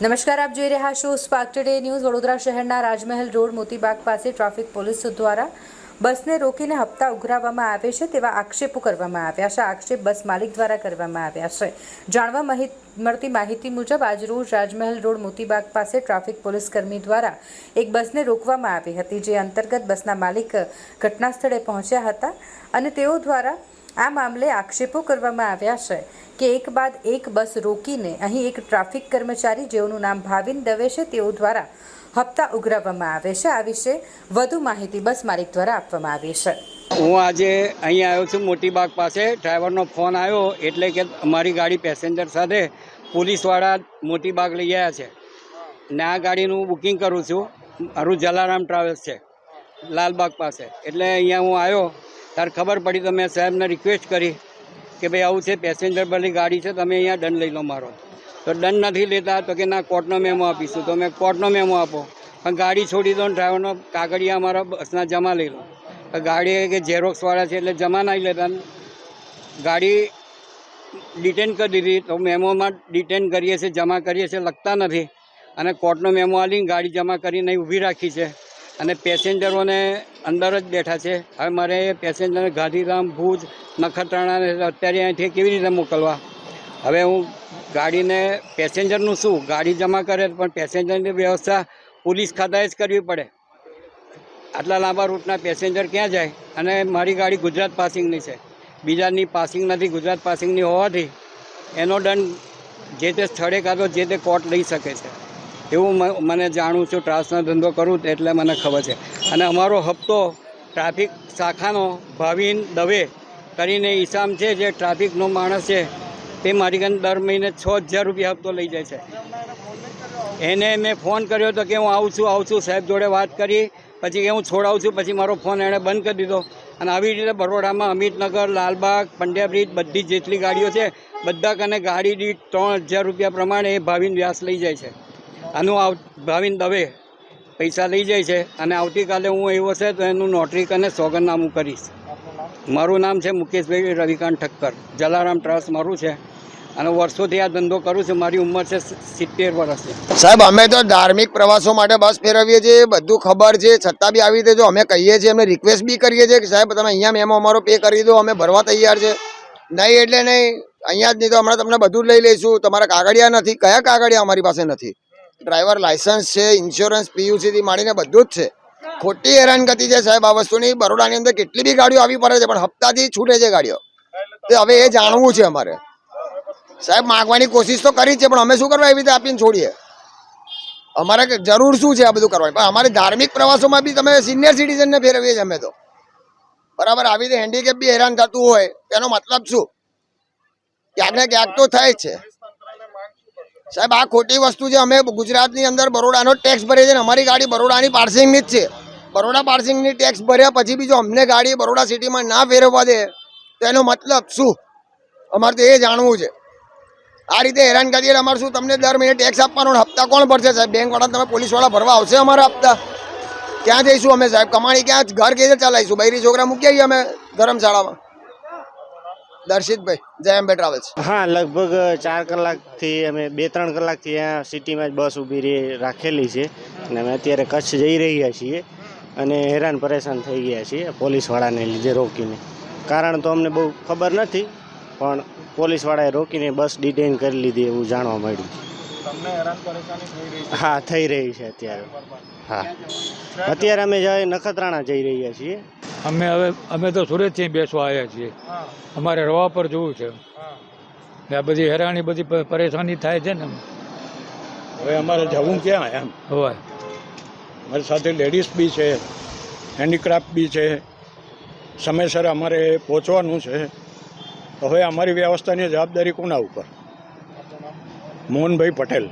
નમસ્કાર, આપ જોઈ રહ્યા છો સ્પાર્ક ટુડે ન્યૂઝ વડોદરા શહેરના રાજમહેલ રોડ, મોતીબાગ પાસે ટ્રાફિક પોલીસ દ્વારા બસને રોકીને હપ્તા ઉઘરાવવામાં આવે છે તેવા આક્ષેપો કરવામાં આવ્યા છે. આક્ષેપ બસ માલિક દ્વારા કરવામાં આવ્યા છે. જાણવા મળતી માહિતી મુજબ આજરોજ રાજમહેલ રોડ, મોતીબાગ પાસે ટ્રાફિક પોલીસ કર્મી દ્વારા એક બસને રોકવામાં આવી હતી, જે અંતર્ગત બસના માલિક ઘટના સ્થળે પહોંચ્યા હતા અને તેઓ દ્વારા આ મામલે આક્ષેપો કરવામાં આવ્યા છે કે એક બાદ એક બસ રોકીને અહીં એક ટ્રાફિક કર્મચારી જેઓનું નામ ભાવિન દવે છે તેઓ દ્વારા હપ્તા ઉઘરાવવામાં આવે છે. આ વિશે વધુ માહિતી બસ માલિક દ્વારા આપવામાં આવી છે. હું આજે અહીં આવ્યો છું મોટી બાગ પાસે. ડ્રાઈવરનો ફોન આવ્યો એટલે કે અમારી ગાડી પેસેન્જર સાથે પોલીસવાળા મોટી બાગ લઈ આવ્યા છે. ને આ ગાડીનું બુકિંગ કરું છું. મારું જલારામ ટ્રાવેલ્સ છે, લાલબાગ પાસે. એટલે અહીંયા હું આવ્યો. ત્યારે ખબર પડી તો મેં સાહેબને રિક્વેસ્ટ કરી કે ભાઈ આવું છે પેસેન્જર ભરી ગાડી છે, તમે અહીંયા દંડ લઈ લો મારો. તો દંડ નથી લેતા તો કે ના કોર્ટનો મેમો આપીશું. તો મેં કોર્ટનો મેમો આપો. પણ ગાડી છોડી દો ને ડ્રાઈવરનો કાગળિયા અમારા બસના જમા લઈ લો. ગાડી કે ઝેરોક્સવાળા છે એટલે જમા નહીં લેતા ગાડી ડિટેન કરી દીધી. તો મેમોમાં ડિટેન કરીએ છીએ, જમા કરીએ છીએ, લખતા નથી. અને કોર્ટનો મેમો આલીને ગાડી જમા કરીને ઊભી રાખી છે. અને પેસેન્જરોને અંદર જ બેઠા છે. હવે મારે પેસેન્જરને ગાંધીધામ, ભુજ, નખત્રાણાને અત્યારે અહીંથી કેવી રીતે મોકલવા? હવે હું ગાડીને, પેસેન્જરનું શું? ગાડી જમા કરે પણ પેસેન્જરની વ્યવસ્થા પોલીસ ખાતાએ જ કરવી પડે. આટલા લાંબા રૂટના પેસેન્જર ક્યાં જાય? અને મારી ગાડી ગુજરાત પાસિંગની છે. બીજાની પાસિંગ નથી, ગુજરાત પાસિંગની હોવાથી એનો દંડ જે તે સ્થળે કાં તો જે તે કોર્ટ લઈ શકે છે. એવું મને જાણું છું ટ્રાન્સનો ધંધો કરું એટલે મને ખબર છે. અને અમારો હપ્તો ટ્રાફિક શાખાનો ભાવિન દવે કરીને ઈસામ છે, જે ટ્રાફિકનો માણસ છે, તે મારી ઘર દર મહિને છ હજાર રૂપિયા હપ્તો લઈ જાય છે. એને મેં ફોન કર્યો તો કે હું આવું છું આવું છું, સાહેબ જોડે વાત કરી, પછી કે હું છોડાવું છું, પછી મારો ફોન એણે બંધ કરી દીધો. અને આવી રીતે બરોડામાં અમિતનગર, લાલબાગ પંડ્યા બ્રિજ બધી જેટલી ગાડીઓ છે, બધા કને ગાડી દીઠ ત્રણ હજાર રૂપિયા પ્રમાણે એ ભાવિન વ્યાસ લઈ જાય છે. આનું આવ, ભાવિન દવે પૈસા લઈ જાય છે અને આવતીકાલે હું એવું હશે તો એનું નોટરી અને સોગંદનામું કરીશ. મારું નામ છે મુકેશભાઈ રવિકાંત ઠક્કર. જલારામ ટ્રસ્ટ મારું છે અને વર્ષોથી આ ધંધો કરું છું. મારી ઉંમર છે સિત્તેર વર્ષની. સાહેબ, અમે તો ધાર્મિક પ્રવાસો માટે બસ ફેરવીએ છીએ. બધું ખબર છે. છતાં બી આવી રીતે જો અમે કહીએ છીએ અમે રિક્વેસ્ટ બી કરીએ છીએ કે સાહેબ, તમે અહીંયા મેમો અમારો પે કરી દો. અમે ભરવા તૈયાર છે. નહીં એટલે નહીં. અહીંયા જ નહીં તો હમણાં તમને બધું લઈ લઈશું. તમારા કાગળિયા નથી. કયા કાગળિયા અમારી પાસે નથી? ડ્રાઈવર લાયસન્સ છે ઇન્સ્યોરન્સ પીયુસીથી માંડીને બધું જ છે. ખોટી હેરાનગતિ છે સાહેબ આ વસ્તુની. બરોડાની અંદર કેટલી બી ગાડીઓ આવી પડે છે, પણ હપ્તાથી છૂટે છે ગાડીઓ. તે હવે એ જાણવું છે અમારે. સાહેબ, માગવાની કોશિશ તો કરી છે, પણ અમે શું કરવા એવી રીતે આપીને છોડીએ? અમારે જરૂર શું છે આ બધું કરવાની? પણ અમારે ધાર્મિક પ્રવાસોમાં બી તમે સિનિયર સિટીઝનને ફેરવીએ છીએ અમે તો. બરાબર, આવી રીતે હેન્ડીકેપ બી હેરાન થતું હોય તેનો મતલબ શું? ક્યાંક ને ક્યાંક તો થાય છે. સાહેબ, આ ખોટી વસ્તુ છે. અમે ગુજરાતની અંદર બરોડાનો ટેક્સ ભરીએ છીએ અમારી ગાડી બરોડાની પાર્સિંગની જ છે. બરોડા પાર્સિંગની ટેક્સ ભર્યા પછી બી અમને ગાડી બરોડા સિટીમાં ના ફેરવવા દે, તો એનો મતલબ શું? અમારે તો એ જાણવું છે. આ રીતે હેરાન કરીએ અમારે શું, તમને દર મહિને ટેક્સ આપવાનો હપ્તા કોણ ભરશે સાહેબ? બેંકવાળા તમે પોલીસવાળા ભરવા આવશે અમારા હપ્તા. ક્યાં જઈશું અમે સાહેબ? કમાણી ક્યાં? ઘર કેવી રીતે ચલાવીશું? બૈરી છોકરા મૂકી આવીએ અમે ધર્મશાળામાં. દર્શિતભાઈ જય અંબે ટ્રાવેલ્સ હા લગભગ ચાર કલાકથી અમે બે ત્રણ કલાકથી અહીંયા સિટીમાં જ બસ ઊભી રહી રાખેલી છે. અને અમે અત્યારે કચ્છ જઈ રહ્યા છીએ અને હેરાન પરેશાન થઈ ગયા છીએ પોલીસવાળાને લીધે રોકીને. કારણ તો અમને બહુ ખબર નથી પણ પોલીસવાળાએ રોકીને બસ ડિટેન કરી લીધી એવું જાણવા મળ્યું. હા થઈ રહી છે અત્યારે. હા. અત્યારે અમે જઈ નખત્રાણા જઈ રહ્યા છીએ. અમે હવે અમે તો સુરતથી બેસવા આવ્યા છીએ. અમારે રવા પર જવું છે. આ બધી હેરાની બધી પરેશાની થાય છે ને હવે અમારે જવું ક્યાં એમ? હોય મારી સાથે લેડીઝ બી છે હેન્ડીક્રાફ્ટ બી છે. સમયસર અમારે પહોંચવાનું છે. હવે અમારી વ્યવસ્થાની જવાબદારી કોના ઉપર? મોહનભાઈ પટેલ.